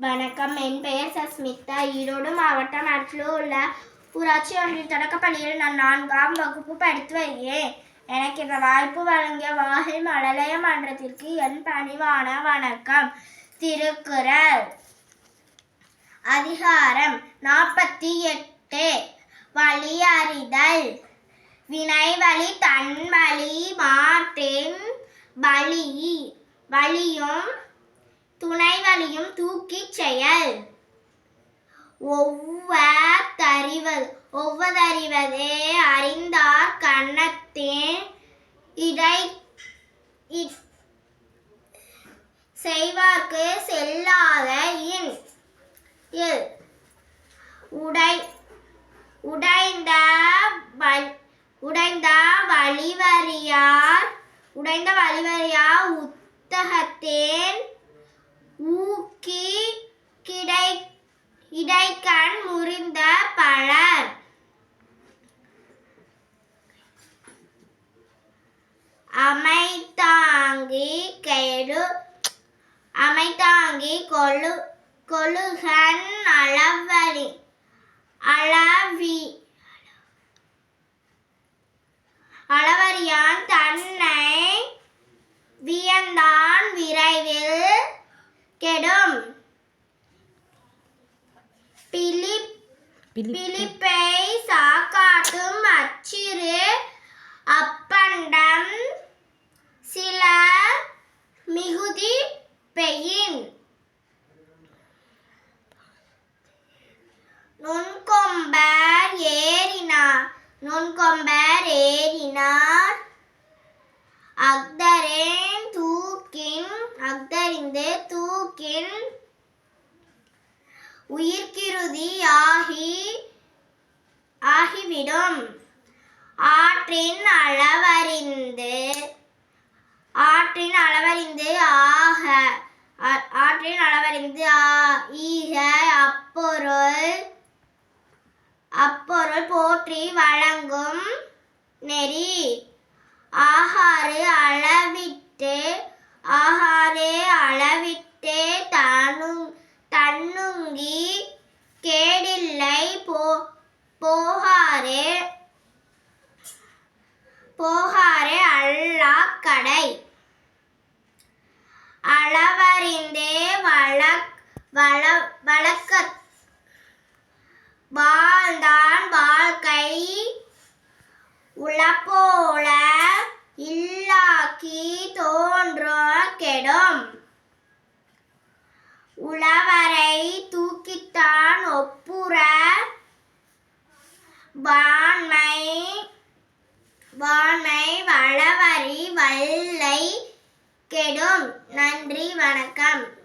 வணக்கம். என் பெயர் சஸ்மிதா. ஈரோடு மாவட்டம் அருகில் உள்ள ஊராட்சி ஒன்றிய தொடக்கப்பள்ளியில் நான் நான்காம் வகுப்பு படித்து வருகிறேன். எனக்கு இந்த வாய்ப்பு வழங்கிய வாகை மழலைய மன்றத்திற்கு என் பணிவான வணக்கம். திருக்குறள். அதிகாரம் நாற்பத்தி எட்டு. வழி அறிதல் வினை வழி தன் வழி மாற்றின் வழி வழியும் துணை வழியும் தூக்கிச் செயல். ஒவ்வதறிவது ஒவ்வதறிவதே அறிந்தார் கண்ணத்தின் இடை செய்வார்க்கு செல்லாத இன் உடை உடைந்த உடைந்த வழிவறியார் உடைந்த வழிவறியார் உத்தகத்தேன் ஊக்கி கிடை இடைக்கண் முறிந்த பலர். அமைத்தாங்கி கெடு அமைத்தாங்கி கொழு கொழுகன் அளவரி அளவி பிலிப்பை சாக்காட்டும் அச்சிறு அப்பண்டம் சில மிகுதி பெயின் நுண்கொம்பர் ஏறினார் நுண்கொம்பர் ஏறினார் அக்தரேன் உயிர்க்கிருதி ஆகி ஆகிவிடும். ஆற்றின் அளவறிந்து ஆற்றின் அளவறிந்து ஆக ஆ- ஆற்றின் அளவறிந்து ஆ- ஈக அப்பொருள் அப்பொருள் போற்றி வழங்கும் நெறி. ஆகாறு அளவிட்டு போகாரே போகாரே அல்லா கடை. அளவறிந்தே வழக் வள வழக்க வாழ்ந்தான் வாழ்க்கை உழப்போல இல்லாக்கி தோன்ற கெடும். உழவரை தூக்கித்தான் ஒப்பு பல்லை கெடும். நன்றி வணக்கம்.